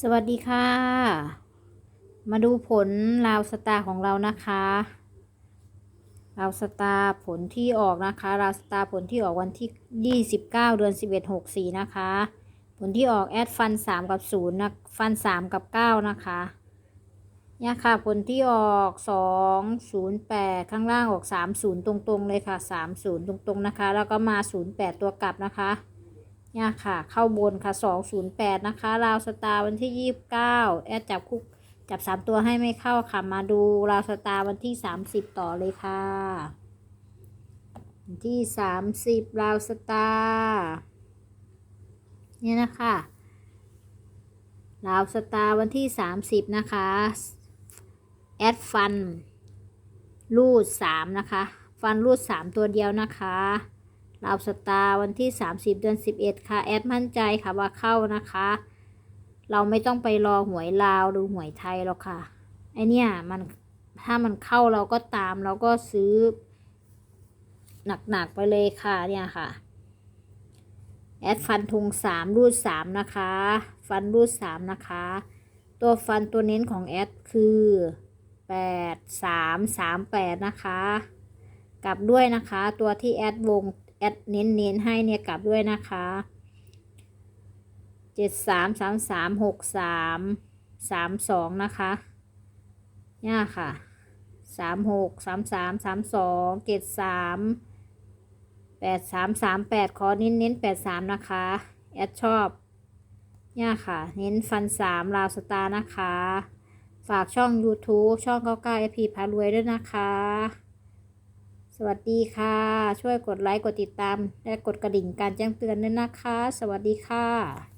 สวัสดีค่ะ มาดูผลราวสตาร์ของเรานะคะราวสตาร์ผลที่ออกนะคะราวสตาร์ผลที่ออกวันที่ 29 เดือน 11 64 นะคะ ผลที่ออกแอดฟัน 3 กับ0นะฟัน 3 กับ 9 นะคะเนี่ยค่ะผลที่ออก2 0 8 ข้างล่างออก 3 0 ตรงๆเลยค่ะ 3 0 ตรงๆนะคะ แล้วก็มา 0 8 ตัวกลับนะคะ เนี่ยค่ะ เข้าบนค่ะ 208 นะคะ ราวสตาร์วันที่ 29 แอดจับคุกจับ 3 ตัวให้ไม่เข้าค่ะ มาดูราวสตาร์วันที่ 30 ต่อเลยค่ะ วันที่ 30 ราวสตาร์เนี่ยนะคะราวสตาร์วันที่ 30 นะคะ แอดฟันรูด 3 นะคะ ฟันรูด 3 ตัวเดียวนะคะ ราวสตาร์วันที่ 30 เดือน 11 ค่ะ แอดมั่นใจค่ะว่าเข้านะคะ เราไม่ต้องไปรอหวยลาวหรือหวยไทยหรอกค่ะ ไอเนี่ยมันถ้ามันเข้าเราก็ตามเราก็ซื้อ หนักๆไปเลยค่ะเนี่ยค่ะ แอดฟันทงสามรูดสามนะคะ ฟันรูดสามนะคะ ตัวฟันตัวเน้นของแอดคือแปดสามสามแปดนะคะ กลับด้วยนะคะ ตัวที่แอดวง เน้นเน้นให้เนี่ยกลับด้วยนะคะเจ็ดสามสามสามหกสามสามสองนะคะเนี่ยค่ะสามหกสามสามสามสองเจ็ดสามแปดสามสามแปดขอเน้นเน้นแปดสามนะคะแอดชอบเนี่ยค่ะ เน้นฟันสามราวสตาร์นะคะ ฝากช่อง YouTube ช่องเก้าเก้าเอพีพารวยด้วยนะคะ สวัสดีค่ะ ช่วยกดไลค์ กดติดตาม และกดกระดิ่งการแจ้งเตือนด้วยนะคะ สวัสดีค่ะ